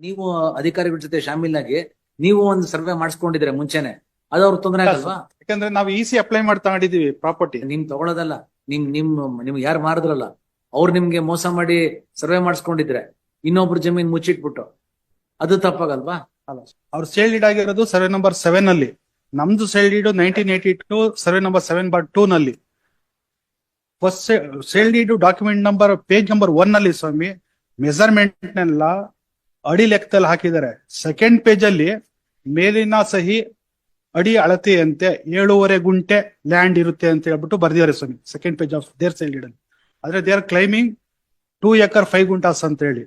ನೀವು ಅಧಿಕಾರಿಗಳ ಜೊತೆ ಶಾಮೀಲಾಗಿ ನೀವು ಒಂದು ಸರ್ವೆ ಮಾಡಿಸ್ಕೊಂಡಿದ್ರೆ ಮುಂಚೆನೆ ಅದು ಅವ್ರ ತೊಂದರೆ ಆಗಲ್ವಾ? ಯಾಕಂದ್ರೆ ನಾವು ಇಸಿ ಅಪ್ಲೈ ಮಾಡಿ ತಗೊಂಡಿದೀವಿ ಪ್ರಾಪರ್ಟಿ. ನಿಮ್ ತಗೊಳೋದಲ್ಲ ನಿಮ್ ನಿಮ್ ನಿಮ್ಗೆ ಯಾರು ಮಾರಿದ್ರಲ್ಲ ಅವ್ರು ನಿಮ್ಗೆ ಮೋಸ ಮಾಡಿ ಸರ್ವೆ ಮಾಡಿಸ್ಕೊಂಡಿದ್ರೆ ಇನ್ನೊಬ್ರ ಜಮೀನ್ ಮುಚ್ಚಿಟ್ಬಿಟ್ಟು ಅದು ತಪ್ಪಾಗಲ್ವಾ? ಅವ್ರ ಸೇಲ್ ಡೀಡ್ ಆಗಿರೋದು ಸರ್ವೆ ನಂಬರ್ ಸೆವೆನ್ ಅಲ್ಲಿ. ನಮ್ದು sale deed nineteen eighty two survey number seven bar two ನಲ್ಲಿ. First sale deed document number page number one ಅಲ್ಲಿ ಸ್ವಾಮಿ. ಮೆಸರ್ಮೆಂಟ್ ನೆಲ್ಲ ಅಡಿ ಲೆಕ್ಕದಲ್ಲಿ ಹಾಕಿದ್ದಾರೆ. ಸೆಕೆಂಡ್ ಪೇಜ್ ಅಲ್ಲಿ ಮೇಲಿನ ಸಹಿ ಅಡಿ ಅಳತೆಯಂತೆ ಏಳೂವರೆ ಗುಂಟೆ ಲ್ಯಾಂಡ್ ಇರುತ್ತೆ ಅಂತ ಹೇಳ್ಬಿಟ್ಟು ಬರ್ದಿದ್ದಾರೆ ಸ್ವಾಮಿ. Second page of their side deed ಆದ್ರೆ they are claiming two acre five guntas ಅಂತ ಹೇಳಿ.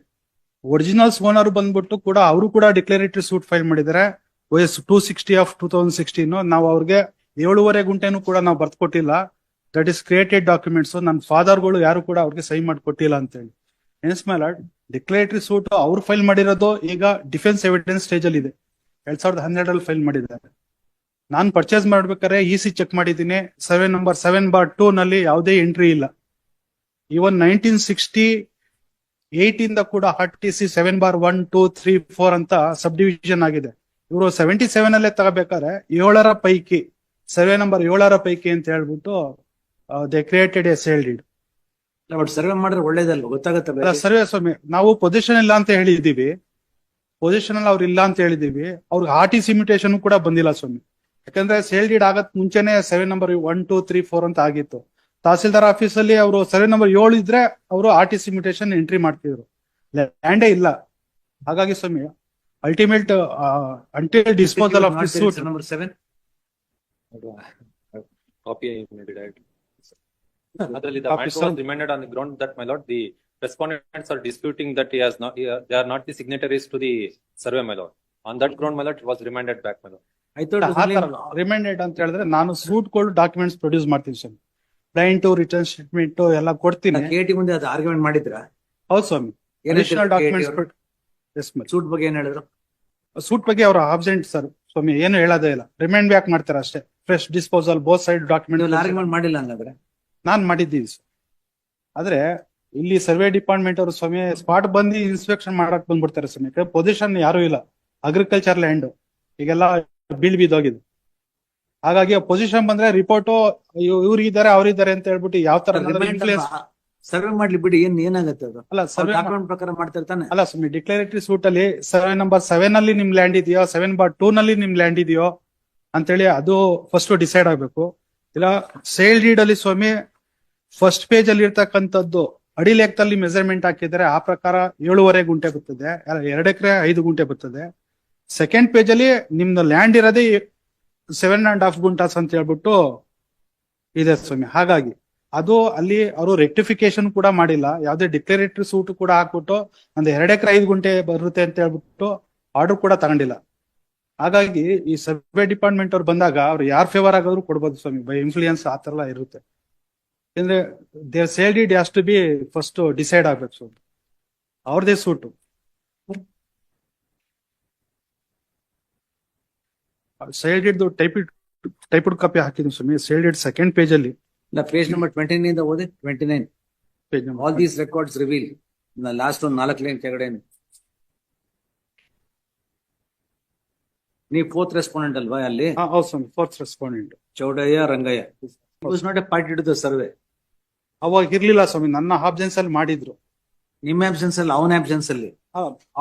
ಒರಿಜಿನಲ್ಸ್ ಓನರ್ ಬಂದ್ಬಿಟ್ಟು ಕೂಡ ಅವರು ಕೂಡ ಡಿಕ್ಲರೇಟರಿ ಸೂಟ್ ಫೈಲ್ ಮಾಡಿದ್ದಾರೆ. ವಯಸ್ಸು two sixty of two thousand sixteen ನಾವು ಅವ್ರಿಗೆ ಏಳುವರೆ ಗುಂಟೆನೂ ಕೂಡ ನಾವು ಬರ್ಕೊಟ್ಟಿಲ್ಲ ದಟ್ ಇಸ್ ಕ್ರಿಯೇಟೆಡ್ ಡಾಕ್ಯುಮೆಂಟ್ಸ್ ನನ್ನ ಫಾದರ್ಗಳು ಯಾರು ಕೂಡ ಅವ್ರಿಗೆ ಸೈನ್ ಮಾಡಿ ಕೊಟ್ಟಿಲ್ಲ ಅಂತ ಹೇಳಿ. ಎನ್ಸ್ ಮೇಲೆ ಡಿಕ್ಲರೇಟರಿ ಸೂಟ್ ಅವ್ರು ಫೈಲ್ ಮಾಡಿರೋದು ಈಗ ಡಿಫೆನ್ಸ್ ಎವಿಡೆನ್ಸ್ ಸ್ಟೇಜ್ ಅಲ್ಲಿ ಇದೆ. ಎರಡ್ ಸಾವಿರದ ಹನ್ನೆರಡರಲ್ಲಿ ಫೈಲ್ ಮಾಡಿದ್ದಾರೆ. ನಾನು ಪರ್ಚೇಸ್ ಮಾಡ್ಬೇಕಾದ್ರೆ ಇ ಸಿ ಚೆಕ್ ಮಾಡಿದ್ದೀನಿ. Seven number seven bar two ನಲ್ಲಿ ಯಾವುದೇ ಎಂಟ್ರಿ ಇಲ್ಲ. ಈವನ್ ನೈನ್ಟೀನ್ ಸಿಕ್ಸ್ಟಿ ಏಟ್ ಇಂದ ಕೂಡ ಹಟ್ T C seven bar one two three four ಅಂತ ಸಬ್ ಡಿವಿಷನ್ ಆಗಿದೆ. ಇವರು ಸೆವೆಂಟಿ ಸೆವೆನ್ ಅಲ್ಲೇ ತಗೋಬೇಕಾದ್ರೆ ಏಳರ ಪೈಕಿ ಸರ್ವೆ ನಂಬರ್ ಏಳರ ಪೈಕಿ ಅಂತ ಹೇಳ್ಬಿಟ್ಟು they created a sale deed but survey ಮಾಡಿದ್ರೆ ಒಳ್ಳೇದಲ್ವಾ? ಗೊತ್ತಾಗತ್ತೆ. ಸರ್ವೆ ಸ್ವಾಮಿ ನಾವು ಪೊಸಿಷನ್ ಇಲ್ಲ ಅಂತ ಹೇಳಿದೀವಿ ಪೊಸಿಷನ್ ಅಲ್ಲಿ ಅವ್ರು ಇಲ್ಲ ಅಂತ ಹೇಳಿದೀವಿ ಅವ್ರಿಗೆ ಆರ್ ಟಿ ಸಿಮಿಟೇಷನ್ ಕೂಡ ಬಂದಿಲ್ಲ ಸ್ವಾಮಿ. ಯಾಕಂದ್ರೆ ಸೇಲ್ ಡೀಡ್ ಆಗತ್ ಮುಂಚೆನೆ seven number one two three four ಅಂತ ಆಗಿತ್ತು. ತಹಸೀಲ್ದಾರ್ ಆಫೀಸ್ ಅಲ್ಲಿ ಅವರು ಸರ್ವೆ ನಂಬರ್ ಏಳು ಇದ್ರೆ ಅವರು ಆರ್ ಟಿ ಸಿಮಿಟೇಷನ್ ಎಂಟ್ರಿ ಮಾಡ್ತಿದ್ರು ಲ್ಯಾಂಡೇ ಇಲ್ಲ. ಹಾಗಾಗಿ ಸ್ವಾಮಿ ultimate until disposal of number seven copy Adರಲ್ಲಿ the Copy, matter was remanded on the ground that my lord, the respondents are disputing that he has not, he- they are not the signatories to the survey, my lord. On that ground, my lord, it was remanded back, my lord. Remanded ಅಂತ ಹೇಳಿದ್ರೆ ನಾನು suit ಕೊಡ್ documents produce ಮಾಡ್ತೀನಿ sir client return statement ಎಲ್ಲ ಕೊಡ್ತೀನಿ ಕೆಟಿ ಮುಂದೆ ಅದು ಆರ್ಗ್ಯುಮೆಂಟ್ ಮಾಡಿದ್ರ ಹೌದು ಸ್ವಾಮಿ ಅಡಿಷನಲ್ ಡಾಕ್ಯುಮೆಂಟ್ಸ್ ಎಸ್ ಸೂಟ್ ಬಗ್ಗೆ ಏನ್ ಹೇಳಿದ್ರು ಸೂಟ್ ಬಗ್ಗೆ ಅವರು ಆಬ್ಸೆಂಟ್ ಸರ್ ಸ್ವಾಮಿ ಏನು ಹೇಳೋದೇ ಇಲ್ಲ ರಿಮೈಂಡ್ ಬ್ಯಾಕ್ ಮಾಡ್ತಾರೆ ಅಷ್ಟೇ ಫ್ರೆಶ್ ಡಿಸ್ಪೋಸಲ್ ಬೋತ್ ಸೈಡ್ ನೀವು ಡಾಕ್ಯುಮೆಂಟ್ ಆರ್ಗ್ಯುಮೆಂಟ್ ಮಾಡಿಲ್ಲ ಹಂಗಾದ್ರೆ ನಾನ್ ಮಾಡಿದ್ದೀವಿ sir. ಆದ್ರೆ ಇಲ್ಲಿ ಸರ್ವೆ ಡಿಪಾರ್ಟ್ಮೆಂಟ್ ಅವರು ಸ್ವಾಮಿ ಸ್ಪಾಟ್ ಬಂದು ಇನ್ಸ್ಪೆಕ್ಷನ್ ಮಾಡಕ್ ಬಂದ್ಬಿಡ್ತಾರೆ ಸ್ವಾಮಿ. ಪೊಸಿಷನ್ ಯಾರು ಇಲ್ಲ. ಅಗ್ರಿಕಲ್ಚರ್ ಲ್ಯಾಂಡ್ ಈಗೆಲ್ಲ ಬೀಳ್ ಬಿದ್ದೋಗಿದೆ ಹಾಗಾಗಿ ಪೊಸಿಷನ್ ಬಂದ್ರೆ ರಿಪೋರ್ಟ್ ಇವ್ರಿದ್ದಾರೆ ಅವ್ರಿದ್ದಾರೆ ಅಂತ ಹೇಳ್ಬಿಟ್ಟು ಯಾವ ತರ ಸರ್ವೆ ಮಾಡ್ಲಿ ಬಿಡಿ ಏನ್ ಏನಾಗುತ್ತೆ ಅದು? ಅಲ್ಲ ಸರ್ವೆ ಪ್ರಕಾರ ಮಾಡ್ತಿರ್ತಾನೆ ಅಲ್ಲ ಸ್ವಾಮಿ ಡಿಕ್ಲರೇಟರಿ ಸೂಟ್ ಅಲ್ಲಿ ಸರ್ವೆ ನಂಬರ್ ಸೆವೆನ್ ಅಲ್ಲಿ ನಿಮ್ ಲ್ಯಾಂಡ್ ಇದೆಯೋ ಸೆವೆನ್ ಬಾರ್ ಟೂ ನಲ್ಲಿ ನಿಮ್ ಲ್ಯಾಂಡ್ ಇದೆಯೋ ಅಂತೇಳಿ ಅದು ಫಸ್ಟ್ ಡಿಸೈಡ್ ಆಗ್ಬೇಕು. ಇಲ್ಲ ಸೇಲ್ ಡೀಡ್ ಅಲ್ಲಿ ಸ್ವಾಮಿ ಫಸ್ಟ್ ಪೇಜ್ ಅಲ್ಲಿ ಇರ್ತಕ್ಕಂಥದ್ದು ಅಡಿ ಲೆಕ್ಕದಲ್ಲಿ ಮೆಜರ್ಮೆಂಟ್ ಹಾಕಿದ್ರೆ ಆ ಪ್ರಕಾರ ಏಳುವರೆ ಗುಂಟೆ ಬರ್ತದೆ ಎರಡು ಎಕರೆ ಐದು ಗುಂಟೆ ಬರ್ತದೆ. ಸೆಕೆಂಡ್ ಪೇಜ್ ಅಲ್ಲಿ ನಿಮ್ದು ಲ್ಯಾಂಡ್ ಇರೋದೇ ಸೆವೆನ್ ಅಂಡ್ ಹಾಫ್ ಗುಂಟಾಸ್ ಅಂತ ಹೇಳ್ಬಿಟ್ಟು ಇದೆ ಸ್ವಾಮಿ, ಹಾಗಾಗಿ ಅದು ಅಲ್ಲಿ ಅವರು ರೆಕ್ಟಿಫಿಕೇಶನ್ ಕೂಡ ಮಾಡಿಲ್ಲ. ಯಾವುದೇ ಡಿಕ್ಲರೇಟರಿ ಸೂಟ್ ಕೂಡ ಹಾಕ್ಬಿಟ್ಟು ಒಂದು ಎರಡು ಎಕರೆ ಐದು ಗುಂಟೆ ಬರುತ್ತೆ ಅಂತ ಹೇಳ್ಬಿಟ್ಟು ಆರ್ಡರ್ ಕೂಡ ತಗೊಂಡಿಲ್ಲ. ಹಾಗಾಗಿ ಈ ಸರ್ವೆ ಡಿಪಾರ್ಟ್ಮೆಂಟ್ ಅವ್ರು ಬಂದಾಗ ಅವ್ರು ಯಾರ್ ಫೇವರ್ ಆಗಾದ್ರು ಕೊಡ್ಬೋದು ಸ್ವಾಮಿ ಬೈ ಇನ್ಫ್ಲೂಯೆನ್ಸ್ ಆ ತರ ಎಲ್ಲ ಇರುತ್ತೆ. ಯಾಕಂದ್ರೆ there sale deed it has to be first decide ಆಗ್ಬೇಕು. ಸೂಟ್ ಅವ್ರದೇ ಸೂಟು ಸೇಲ್ಡ್ ಇಡ್ ದೈಪಿಡ್ ಟೈಪುಡ್ ಕಾಪಿ ಹಾಕಿದ್ರು ಸ್ವಾಮಿ. ಸೇಲ್ಡ್ ಇಡ್ ಸೆಕೆಂಡ್ ಪೇಜ್ ಅಲ್ಲಿ. ಇಲ್ಲ ಪೇಜ್ ನಂಬರ್ ಟ್ವೆಂಟಿ ನೈನ್ ಓದಿ twenty nine page all these records reveal last ಒಂದು ನಾಲ್ಕು ಲೈನ್ ಕೆಳಗಡೆ ನೀವು ಫೋರ್ತ್ ರೆಸ್ಪಾಂಡೆಂಟ್ ಅಲ್ವಾ ಅಲ್ಲಿ? ಹೌದು ಸ್ವಾಮಿ. Fourth respondent Chowdaiah Rangaiah. Was not a party to the survey ಅವಾಗ ಇರ್ಲಿಲ್ಲ ಸ್ವಾಮಿ ನನ್ನ ಆಬ್ಜೆನ್ಸ್ ಅಲ್ಲಿ ಮಾಡಿದ್ರು. ನಿಮ್ಮ ಆಬ್ಸೆನ್ಸ್ ಅಲ್ಲಿ ಅವನ ಆಬ್ಸೆನ್ಸ್ ಅಲ್ಲಿ?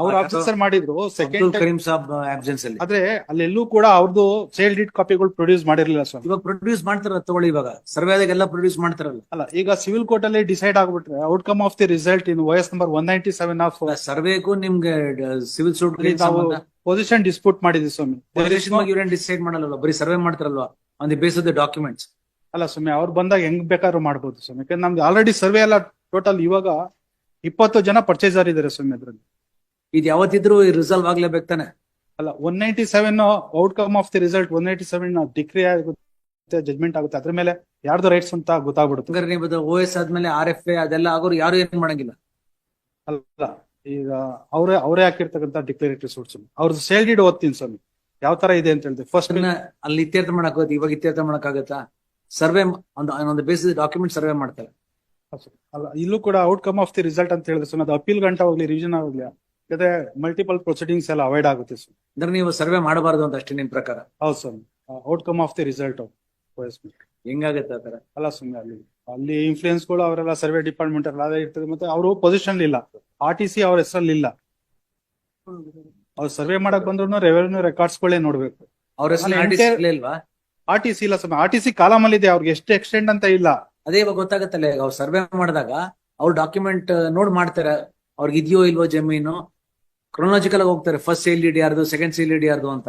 ಅವ್ರ ಆಬ್ಸೆನ್ಸ್ ಅಲ್ಲಿ ಮಾಡಿದ್ರು. ಸೆಕೆಂಡ್ ಕರೀಂ ಸಾಬ್ ಆಬ್ಸೆನ್ಸ್ ಅಲ್ಲಿ? ಆದ್ರೆ ಅಲ್ಲೆಲ್ಲೂ ಕೂಡ ಅವ್ರದ್ದು ಸೇಲ್ ಡಿಟ್ ಕಾಪಿಗಳು ಪ್ರೊಡ್ಯೂಸ್ ಮಾಡಿರ್ಲಿಲ್ಲ ಸ್ವಾಮಿ. ಇವಾಗ ಪ್ರೊಡ್ಯೂಸ್ ಮಾಡ್ತಾರ ತಗೊಳ್ಳಿ ಇವಾಗ. ಸರ್ವೆ ಎಲ್ಲ ಪ್ರೊಡ್ಯೂಸ್ ಮಾಡ್ತಾರಲ್ಲ. ಅಲ್ಲ ಈಗ ಸಿವಿಲ್ ಕೋರ್ಟ್ ಅಲ್ಲಿ ಡಿಸೈಡ್ ಆಗ್ಬಿಟ್ರೆ outcome of the result in O S number one ninety seven of ಸರ್ವೇಗೂ ನಿಮ್ಗೆ ಸಿವಿಲ್ ಸೂಟ್ ಪೊಸಿಷನ್ ಡಿಸ್ಪ್ಯೂಟ್ ಮಾಡಿದ್ವಿ ಸ್ವಾಮಿ. ಡಿಸೈಡ್ ಮಾಡಲ್ಲ ಬರೀ survey ಮಾಡ್ತಾರಲ್ವಾ? On the base of the documents ಅಲ್ಲ ಸ್ವಾಮಿ ಅವ್ರು ಬಂದಾಗ ಹೆಂಗ್ ಬೇಕಾದ್ರು ಮಾಡ್ಬೋದು ಸ್ವಾಮಿ. ಯಾಕಂದ್ರೆ ನಮ್ದು ಆಲ್ರೆಡಿ ಸರ್ವೆ ಎಲ್ಲ ಟೋಟಲ್ ಇವಾಗ ಇಪ್ಪತ್ತು ಜನ ಪರ್ಚೇಸರ್ ಇದಾರೆ ಸ್ವಾಮಿ ಅದ್ರಲ್ಲಿ. ಇದು ಯಾವತ್ತಿದ್ರು ರಿಸಲ್ವ್ ಆಗ್ಲೇಬೇಕು ತಾನೆ. ಅಲ್ಲ one ninety seven outcome of the result one ninety seven decree ಆಗುತ್ತೆ ಜಜ್ಮೆಂಟ್ ಆಗುತ್ತೆ. ಅದ್ರ ಮೇಲೆ ಯಾರ್ದು ರೈಟ್ಸ್ ಅಂತ ಗೊತ್ತಾಗ್ಬಿಡುತ್ತೆ. ನೀವು ಓ ಎಸ್ ಆದ್ಮೇಲೆ ಆರ್ ಎಫ್ ಎ ಅದೆಲ್ಲ ಆಗೋರು ಯಾರು ಏನ್ ಮಾಡಂಗಿಲ್ಲ. ಅಲ್ಲ ಈಗ ಅವರೇ ಅವರೇ ಹಾಕಿರ್ತಕ್ಕಂಥ ಡಿಕ್ಲರೇಟರಿ ಸೂಟ್ಸ್ ಅವ್ರದ್ದು ಸೇಲ್ ಡೀಡ್ ಓದ್ತೀನಿ ಸ್ವಾಮಿ. ಯಾವ ತರ ಇದೆ ಅಂತ ಹೇಳಿದೆ. ಫಸ್ಟ್ ಅಲ್ಲಿ ಇತ್ಯರ್ಥ ಮಾಡಕ್ ಇವಾಗ ಇತ್ಯರ್ಥ ಮಾಡಕ್ ಆಗತ್ತಾ? ಸರ್ವೆ ಒಂದು ಬೇಸಿಸ್ ಡಾಕ್ಯುಮೆಂಟ್ ಸರ್ವೆ ಮಾಡ್ತಾರೆ. ಅಲ್ಲ ಇಲ್ಲೂ ಕೂಡ ಔಟ್ಕಮ್ ಆಫ್ ದಿ ರಿಸಲ್ಟ್ ಅಂತ ಹೇಳಿದ್ರೆ. ಸೊ ಅದು ಅಪೀಲ್ ಗಂಟ ಹೋಗ್ಲಿ ರಿವಿಷನ್ ಹೋಗ್ಲಿ ಜೊತೆ ಮಲ್ಟಿಪಲ್ ಪ್ರೊಸೀಡಿಂಗ್ಸ್ ಎಲ್ಲ ಅವಾಯ್ಡ್ ಆಗುತ್ತೆ ಸರ್. ಅಂದ್ರೆ ನೀವು ಸರ್ವೆ ಮಾಡಬಾರದು ಅಂತ ಅಷ್ಟೇ ನಿಮ್ ಪ್ರಕಾರ? ಹೌದು sir. Outcome of the result ಹೆಂಗಾಗತ್ತೆ ಆತರ ಅಲ್ಲ ಸುಮ್ಮನೆ ಅಲ್ಲಿ ಅಲ್ಲಿ ಇನ್ಫ್ಲೂಯೆನ್ಸ್ಗಳು ಅವರೆಲ್ಲ ಸರ್ವೆ ಡಿಪಾರ್ಟ್ಮೆಂಟ್ ಅಲ್ಲಿ ಅದೇ ಇರ್ತದೆ. ಮತ್ತೆ ಅವರು ಪೊಸಿಷನ್ ಇಲ್ಲ. ಆರ್ ಟಿ ಸಿ ಅವ್ರ ಹೆಸರಲ್ಲಿ ಇಲ್ಲ. ಅವ್ರು ಸರ್ವೆ ಮಾಡಕ್ ಬಂದ್ರು ರೆವೆನ್ಯೂ ರೆಕಾರ್ಡ್ಸ್ ಗಳೇ ನೋಡ್ಬೇಕು. ಅವ್ರ ಹೆಸರು ಆರ್ ಟಿ ಸಿ ಇಲ್ಲ ಸುಮ್ಮನೆ ಆರ್ ಟಿ ಸಿ ಕಾಲಮ್ ಅಲ್ಲಿ ಇದೆ ಅವ್ರಿಗೆ ಎಷ್ಟು ಎಕ್ಸ್ಟೆಂಡ್ ಅಂತ ಇಲ್ಲ. ಅದೇ ಇವಾಗ ಗೊತ್ತಾಗತ್ತಲ್ಲ ಈಗ ಅವ್ರು ಸರ್ವೆ ಮಾಡಿದಾಗ ಅವ್ರು ಡಾಕ್ಯುಮೆಂಟ್ ನೋಡ್ ಮಾಡ್ತಾರೆ. ಅವ್ರಿಗೆ ಇದೆಯೋ ಇಲ್ವೋ ಜಮೀನು ಕ್ರೊನಾಲಜಿಕಲ್ ಹೋಗ್ತಾರೆ. ಫಸ್ಟ್ ಸೇಲ್ ಇಡಿ ಯಾರ್ದು ಸೆಕೆಂಡ್ ಸೇಲ್ ಇಡಿ ಯಾರ್ದು ಅಂತ.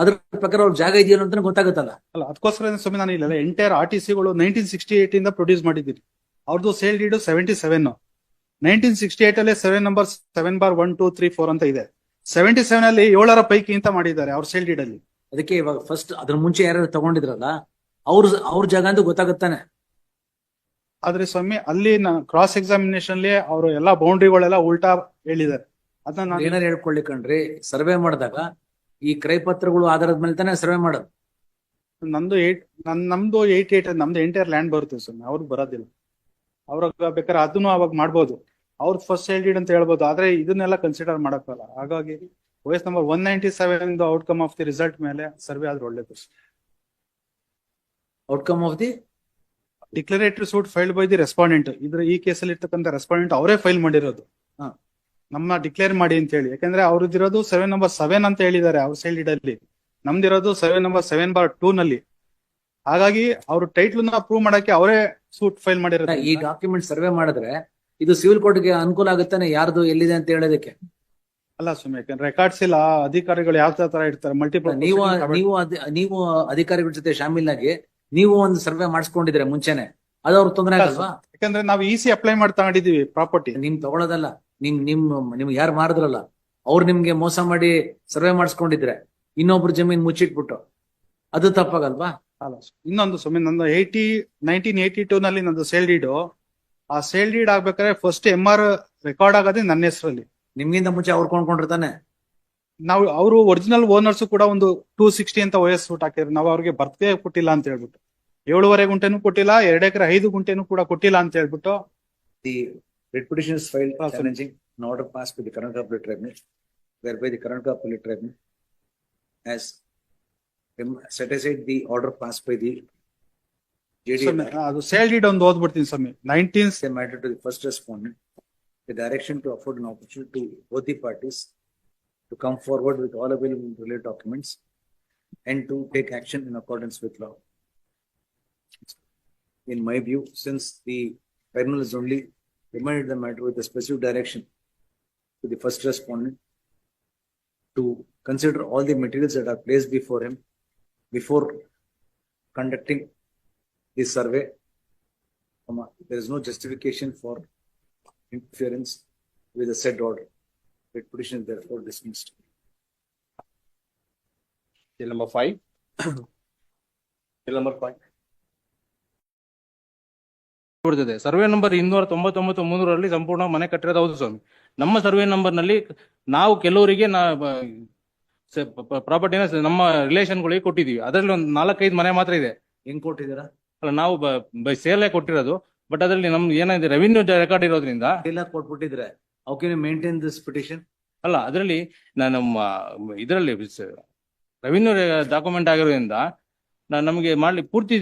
ಅದ್ರ ಪ್ರಕಾರ ಅವ್ರ ಜಾಗ ಇದೆಯೋ ಅಂತ ಗೊತ್ತಾಗುತ್ತಲ್ಲ. ಅಲ್ಲ ಅದಕ್ಕೋಸ್ಕರ ಸ್ವಾಮಿ ನಾನು ಇಲ್ಲ ಎಂಟೈರ್ ಆರ್ ಟಿ ಸಿಗಳು ನೈನ್ಟೀನ್ ಸಿಕ್ಸ್ಟಿ ಏಟ್ ಇಂದ ಪ್ರೊಡ್ಯೂಸ್ ಮಾಡಿದ್ದೀನಿ. ಅವ್ರದ್ದು sale deed seventy seven nineteen sixty eight ಅಲ್ಲಿ seven number seven bar one two three four ಅಂತ ಇದೆ. ಸೆವೆಂಟಿ ಸೆವೆನ್ ಅಲ್ಲಿ ಏಳರ ಪೈಕಿ ಅಂತ ಮಾಡಿದ್ದಾರೆ ಅವ್ರ ಸೇಲ್ ಡೀಡ್ ಅಲ್ಲಿ. ಅದಕ್ಕೆ ಇವಾಗ ಫಸ್ಟ್ ಅದ್ರ ಮುಂಚೆ ಯಾರು ತಗೊಂಡಿದ್ರಲ್ಲ ಅವ್ರ ಅವ್ರ ಜಾಗ ಅಂತ ಗೊತ್ತಾಗುತ್ತಾನೆ. ಆದ್ರೆ ಸ್ವಾಮಿ ಅಲ್ಲಿ ಕ್ರಾಸ್ ಎಕ್ಸಾಮಿನೇಷನ್ ಅಲ್ಲಿ ಅವರು ಎಲ್ಲಾ ಬೌಂಡ್ರಿಗಳೆಲ್ಲ ಉಲ್ಟಾ ಹೇಳಿದ್ದಾರೆ. ಅದನ್ನ ನಾನು ಏನಾರು ಹೇಳ್ಕೊಳ್ಳಿ ಕಣ್ರಿ ಸರ್ವೆ ಮಾಡಿದಾಗ ಈ ಕ್ರಯಪತ್ರಗಳು ಆಧಾರದ ಮೇಲೆ ತಾನೇ ಸರ್ವೆ ಮಾಡೋದು. ನಂದು ಏಟ್ ನನ್ ನಮ್ದು ಏಟ್ ಏಟ್ ನಮ್ದು ಎಂಟೈರ್ ಲ್ಯಾಂಡ್ ಬರುತ್ತೆ ಸ್ವಾಮಿ ಅವ್ರಿಗೆ ಬರೋದಿಲ್ಲ. ಅವ್ರಾಗ ಬೇಕಾದ್ರೆ ಅದನ್ನು ಅವಾಗ ಮಾಡ್ಬೋದು. ಅವ್ರ ಫಸ್ಟ್ ಸೇಲ್ ಅಂತ ಹೇಳ್ಬೋದು ಆದ್ರೆ ಇದನ್ನೆಲ್ಲ ಕನ್ಸಿಡರ್ ಮಾಡಕ್ಕಲ್ಲ ಹಾಗಾಗಿ O S number one ninety seven outcome of the result ಮೇಲೆ ಸರ್ವೆ ಆದ್ರೆ ಒಳ್ಳೇದು. Outcome of the declaratory suit filed by the respondent ಇದ್ರ ಈ ಕೇಸಲ್ಲಿ ಇರ್ತಕ್ಕಂಥ ರೆಸ್ಪಾಂಡೆಂಟ್ ಅವರೇ ಫೈಲ್ ಮಾಡಿರೋದು. ಹಾ. ನಮ್ಮ ಡಿಕ್ಲೇರ್ ಮಾಡಿ ಅಂತ ಹೇಳಿ. ಯಾಕಂದ್ರೆ ಅವ್ರದ್ದಿರೋದು ಸೆವೆನ್ ನಂಬರ್ ಸೆವೆನ್ ಅಂತ ಹೇಳಿದ್ದಾರೆ ಅವ್ರ ಸೈಡ್ ಅಲ್ಲಿ ನಮ್ದಿರೋದು seven number seven bar two ನಲ್ಲಿ. ಹಾಗಾಗಿ ಅವ್ರ ಟೈಟ್ಲ್ನ ಪ್ರೂವ್ ಮಾಡಕ್ಕೆ ಅವರೇ ಸೂಟ್ ಫೈಲ್ ಮಾಡಿರೋದು ಈ ಡಾಕ್ಯುಮೆಂಟ್ ಸರ್ವೆ ಮಾಡಿದ್ರೆ ಇದು ಸಿವಿಲ್ ಕೋರ್ಟ್ಗೆ ಅನುಕೂಲ ಆಗುತ್ತಾನೆ? ಯಾರ್ದು ಎಲ್ಲಿದೆ ಅಂತ ಹೇಳೋದಕ್ಕೆ? ಅಲ್ಲ ಸುಮ್ಮನೆ ಯಾಕಂದ್ರೆ ರೆಕಾರ್ಡ್ಸ್ ಇಲ್ಲ ಅಧಿಕಾರಿಗಳು ಯಾವ ತರ ಇರ್ತಾರೆ ಮಲ್ಟಿಪಲ್ ನೀವು ನೀವು ನೀವು ಅಧಿಕಾರಿಗಳ ಜೊತೆ ಶಾಮೀಲಾಗಿ ನೀವು ಒಂದು ಸರ್ವೆ ಮಾಡಿಸ್ಕೊಂಡಿದ್ರೆ ಮುಂಚೆನೆ ಅದು ಅವ್ರ ತೊಂದರೆ ಆಗಲ್ವಾ? ಯಾಕಂದ್ರೆ ನಾವು ಈಸಿ ಅಪ್ಲೈ ಮಾಡಿ ತಗೊಂಡಿದೀವಿ ಪ್ರಾಪರ್ಟಿ ನಿಮ್ ತಗೊಳ್ಳೋದಲ್ಲ ನಿಮ್ ನಿಮ್ ನಿಮ್ಗೆ ಯಾರು ಮಾಡಿದ್ರಲ್ಲ ಅವ್ರು ನಿಮ್ಗೆ ಮೋಸ ಮಾಡಿ ಸರ್ವೆ ಮಾಡಿಸ್ಕೊಂಡಿದ್ರೆ ಇನ್ನೊಬ್ರು ಜಮೀನ್ ಮುಚ್ಚಿಟ್ಬಿಟ್ಟು ಅದು ತಪ್ಪಾಗಲ್ವಾ? ಅಲ್ಲ ಇನ್ನೊಂದು ಸುಮ್ಮನೆ ನಂದು ಏಯ್ಟಿ ನೈನ್ಟೀನ್ ಏಯ್ಟಿ ಟೂ ನಲ್ಲಿ ನಂದು ಸೇಲ್ ಡೀಡು ಆ ಸೇಲ್ ಡೀಡ್ ಆಗ್ಬೇಕಾದ್ರೆ ಫಸ್ಟ್ ಎಂ ಆರ್ ರೆಕಾರ್ಡ್ ಆಗೋದೇ ನನ್ನ ಹೆಸರಲ್ಲಿ. ನಿಮ್ಗಿಂತ ಮುಂಚೆ ಅವ್ರು ಕೊಂಡ್ಕೊಂಡಿರ್ತಾನೆ? ನಾವು ಅವರು ಒರಿಜಿನಲ್ ಓನರ್ಸ್ ಕೂಡ ಒಂದು ಟೂ ಸಿಕ್ಸ್ಟಿ ಅಂತ ವಯಸ್ಸು ಹಾಕಿದ್ರು. ನಾವು ಅವ್ರಿಗೆ ಬರ್ತೇ ಕೊಟ್ಟಿಲ್ಲ ಅಂತ ಹೇಳ್ಬಿಟ್ಟು. ಏಳುವರೆ ಗುಂಟೆನು ಕೊಟ್ಟಿಲ್ಲ ಎರಡು ಎಕರೆ ಐದು ಗುಂಟೆನು ಕೂಡ ಕೊಟ್ಟಿಲ್ಲ ಅಂತ ಹೇಳ್ಬಿಟ್ಟು. The writ petition file challenging in order pass by the Karnataka public tribunal by the Karnataka public tribunal as set aside the order pass by the JD ಅದು ಸೇಲ್ ಡಿಡ್ ಒಂದು ಓದ್ಬಿಡ್ತೀನಿ ಸ್ವಾಮಿ. Nineteen say matter to the first respondent the direction to afford an opportunity to both the parties to come forward with all available related documents and to take action in accordance with law. In my view, since the panel has only reminded the matter with a specific direction to the first respondent to consider all the materials that are placed before him before conducting the survey. There is no justification for interference with a said order. The petition is therefore dismissed. Till number five. Till number five. ಬರ್ತದೆ survey number ಇನ್ನೂರ ತೊಂಬತ್ತೊಂಬತ್ತು ಮುನ್ನೂರಲ್ಲಿ ಸಂಪೂರ್ಣ ಮನೆ ಕಟ್ಟಿರೋದು ಹೌದು ಸ್ವಾಮಿ ನಮ್ಮ survey ನಂಬರ್ನಲ್ಲಿ ನಾವು ಕೆಲವರಿಗೆ ನಾ ಪ್ರಾಪರ್ಟಿನ ನಮ್ಮ ರಿಲೇಷನ್ಗಳಿಗೆ ಕೊಟ್ಟಿದೀವಿ ಅದರಲ್ಲಿ ಒಂದು ನಾಲ್ಕೈದು ಮನೆ ಮಾತ್ರ ಇದೆ ಹೆಂಗ್ ಕೊಟ್ಟಿದ್ದೀರಾ? ಅಲ್ಲ ನಾವು ಬೈ ಸೇಲೇ ಕೊಟ್ಟಿರೋದು ಬಟ್ ಅದರಲ್ಲಿ ನಮ್ದು ಏನಿದೆ ರೆವಿನ್ಯೂ ರೆಕಾರ್ಡ್ ಇರೋದ್ರಿಂದ ಕೊಟ್ಬಿಟ್ಟಿದ್ರೆ ಮೇಂಟೈನ್ ದಿಸ್ ಪಿಟಿಷನ್? ಅಲ್ಲ ಅದರಲ್ಲಿ ನಮ್ಮ ಇದರಲ್ಲಿ ರೆವಿನ್ಯೂ ಡಾಕ್ಯುಮೆಂಟ್ ಆಗಿರೋದ್ರಿಂದ ನಾ- ನಮಗೆ ಮಾಡ್ಲಿ ಪೂರ್ತಿ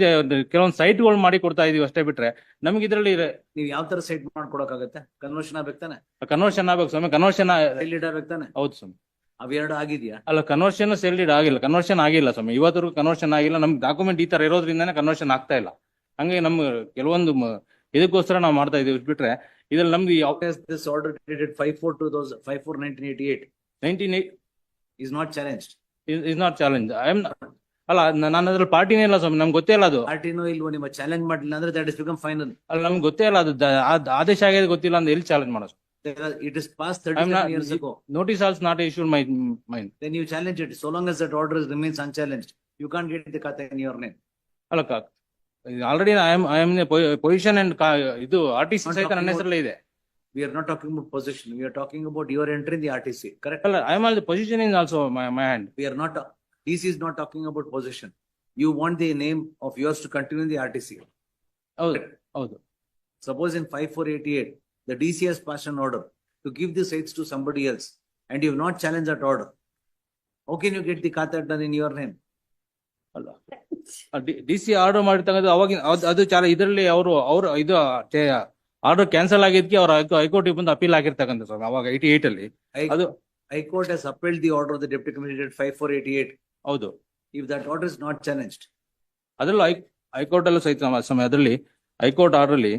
ಕೆಲವೊಂದು ಸೈಟ್ಗಳು ಮಾಡಿ ಕೊಡ್ತಾ ಇದೀವಿ ಅಷ್ಟೇ ಬಿಟ್ರೆ ನಮ್ಗೆ ಇದರಲ್ಲಿ ನೀವು ಯಾವ ತರ ಸೈಟ್ ಮಾಡ್ಕೊಡಕ್ಕಾಗತ್ತೆ? ಕನ್ವರ್ಷನ್ ಆಗ್ಬೇಕು ತಾನೆ? ಕನ್ವರ್ಷನ್ ಆಗ್ಬೇಕು ಸ್ವಾಮಿ ಕನ್ವರ್ಷನ್ ಆಗ್ಬೇಕು ತಾನೆ? ಹೌದು ಸ್ವಾಮಿ ಅವೆರಡು ಆಗಿದೆಯಾ ಅಲ್ಲ ಕನ್ವರ್ಷನ್ ಸೆಲ್ಡಿಡ್ ಆಗಿಲ್ಲ ಕನ್ವರ್ಷನ್ ಆಗಿಲ್ಲ ಸ್ವಾಮಿ ಇವತ್ತರೆಗೂ ಕನ್ವರ್ಷನ್ ಆಗಿಲ್ಲ ನಮ್ಗೆ ಡಾಕ್ಯುಮೆಂಟ್ ಈ ತರ ಇರೋದ್ರಿಂದಾನೇ ಕನ್ವರ್ಷನ್ ಆಗ್ತಾ ಇಲ್ಲ ಹಂಗೆ ನಮ್ಗೆ ಕೆಲವೊಂದು ಇದಕ್ಕೋಸ್ಕರ ನಾವು ಮಾಡ್ತಾ ಇದ್ದೀವಿ ಬಿಟ್ರೆ ಇದ್ರಲ್ಲಿ ನಮ್ಗೆ five four two five four nineteen eight is not challenge is not challenge I ಅಲ್ಲ ನಾನು ಅದ್ರಲ್ಲಿ ಪಾರ್ಟಿನೇ ಇಲ್ಲ ಸ್ವಾಮಿ ನಮ್ಗೆ ಗೊತ್ತೇ ಇಲ್ಲ ಅದು. ಪಾರ್ಟಿನೂ ಇಲ್ವೋ ನಿಮ್ಮ ಚಾಲೆಂಜ್ ಮಾಡಲಿಲ್ಲ ಅಂದ್ರೆ ದಟ್ ಇಸ್ ಬಿಕಮ್ ಫೈನಲ್ ಅಲ್ಲ ನಮ್ಗೆ ಗೊತ್ತೇ ಇಲ್ಲ ಅದು ಆದೇಶ ಆಗಿದೆ ಗೊತ್ತಿಲ್ಲ ಅಂದ್ರೆ ಎಲ್ಲಿ ಚಾಲೆಂಜ್ ಮಾಡೋದು? It is pass 35 years ago notice also not issue my mind then you challenge it so long as that order is remains unchallenged you can get the khata in your name ಅಲ್ಲ cock already I am I am position and ಇದು R T C ಸಹಿತ ನನ್ನ ಹೆಸರಲ್ಲೇ ಇದೆ We are not talking about position. We are talking about your entry in the RTC, correct? i am am position is also my my my We are not, DC is not talking about position. You want the name of yours to continue in the RTC. Oh, ಹೌದು Suppose in five four eighty-eight, the DC has passed an order to give the sites to somebody else. and you have not challenged that order. How can you get the Khata done in your name? ಅಲ್ಲ D C order ಮಾಡಿರ್ತಕ್ಕಂಥ ಅವಾಗಿನ ಅದು ಅದು ಚಾಲ ಇದರಲ್ಲಿ ಅವರು ಅವರು ಇದು order cancel ಆಗಿದ್ಕೆ ಅವ್ರ ಹೈಕೋರ್ಟ್ ಬಂದು ಅಪೀಲ್ ಆಗಿರ್ತಕ್ಕಂಥ ಸರ್ ಅವಾಗ ಏಯ್ಟಿ ಏಟ್ ಅಲ್ಲಿ ಅದು High Court has upheld the order of the Deputy Commissioner five four eighty-eight. ಹೌದು if that order is not challenged, ಅದ್ರಲ್ಲೂ ಹೈ ಹೈಕೋರ್ಟ್ ಅಲ್ಲೂ ಸಹಿತ ನಮ್ಮ ಸಮಯ ಅದರಲ್ಲಿ ಹೈಕೋರ್ಟ್ ಆರ್ಡರ್ ಅಲ್ಲಿ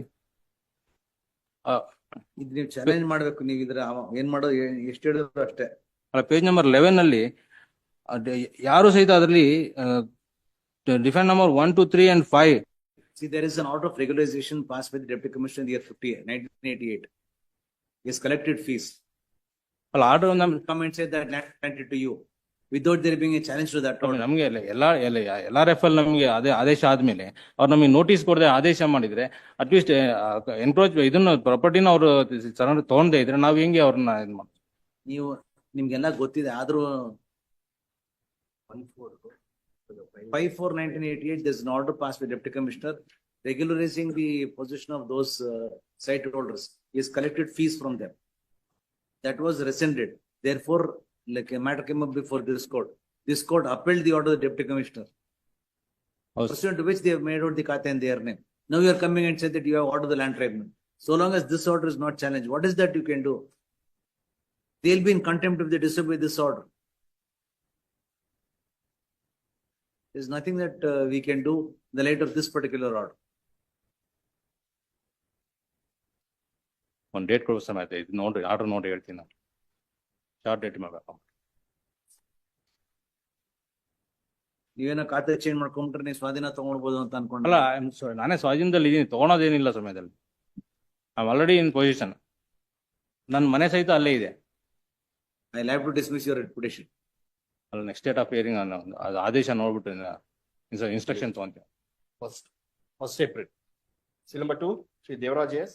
ಇದು ನೀವು ಚಾಲೆಂಜ್ ಮಾಡ್ಬೇಕು ನೀವು ಇದ್ರ ಅವ- ಏನ್ ಮಾಡೋದು ಏ- ಎಷ್ಟು ಹೇಳಿದ್ರು ಅಷ್ಟೇ. ಪೇಜ್ ನಂಬರ್ ಲೆವೆನ್ ಅಲ್ಲಿ ಅದ್ ಯಾರು ಸಹಿತ ಅದರಲ್ಲಿ defend number one two three and five See, there is an order of regularization passed by the Deputy Commissioner in the year 50 1988. He has collected fees. ಅಲ್ಲ ಆರ್ಡರ್ ನಮ್ Come and say that land granted to you without there being a challenge to that order. ನಮ್ಗೆ ಎಲ್ಲ ಎಲ್ಲಾ ಎಲ್ಲ ಎಲ್ಲಾ referral ನಮ್ಗೆ ಅದೇ ಆದೇಶ ಆದ್ಮೇಲೆ ಅವ್ರು ನಮಗೆ ನೋಟಿಸ್ ಕೊಡದೆ ಆದೇಶ ಮಾಡಿದ್ರೆ ಅಟ್ಲೀಸ್ಟ್ ಎನ್ಕ್ರೋಚ್ ಇದನ್ನ ಪ್ರಾಪರ್ಟಿನ ಅವರು ಸರೌಂಡ್ ತಗೊಂಡೇ ಇದ್ರೆ ನಾವ್ ಹೆಂಗೆ ಅವ್ರನ್ನ ಇದ್ ಮಾಡ್ತೀವಿ ನೀವು ನಿಮ್ಗೆಲ್ಲ ಗೊತ್ತಿದೆ ಆದ್ರೂ four nineteen eighty-eight, there's an order passed by Deputy Commissioner regularizing the position of those uh, site holders. He has collected fees from them. That was rescinded. Therefore, like a matter came up before this court. This court upheld the order of the Deputy Commissioner. ಹೌದು Pursuant to which they have made out the kata in their name. Now you are coming and said that you have ordered the land tribunal. So long as this order is not challenged, what is that you can do? They'll be in contempt if they disobey this order. There's nothing that uh, we can do in the light of this particular order. ಒಂದು date ಕೊಡೋ ಸಮಯ ಇದು ನೋಡ್ರಿ order ನೋಡಿ ಹೇಳ್ತೀನಿ ನಾನು. Short date ಮಾಡಬೇಕು. ನೀವೇನೋ ಖಾತೆ ಚೇಂಜ್ ಮಾಡ್ಕೊಂಡ್ರೆ ನೀವು ಸ್ವಾಧೀನ ತಗೊಳ್ಬೋದು ಅಂತ ಅಲ್ಲ ಅನ್ಕೊಂಡ್ರೆ I'm sorry, ನಾನೇ ಸ್ವಾಧೀನದಲ್ಲಿ ಇದೀನಿ ತಗೊಳೋದೇನಿಲ್ಲ ಸಮಯದಲ್ಲಿ ಐ ಆಲ್ರೆಡಿ ಇನ್ ಪೊಸಿಷನ್ ನನ್ನ ಮನೆ ಸಹಿತ ಅಲ್ಲೇ ಇದೆ. I have to dismiss your reputation ಅಲ್ಲಿ ನೆಕ್ಸ್ಟ್ ಡೇಟ್ ಆಫ್ ಹಿಯರಿಂಗ್ ಅದು ಆದೇಶ ನೋಡ್ಬಿಟ್ಟು instruction ತಗೊಂತೀವಿ First, first April. Seal number two, Sri Devaraj S.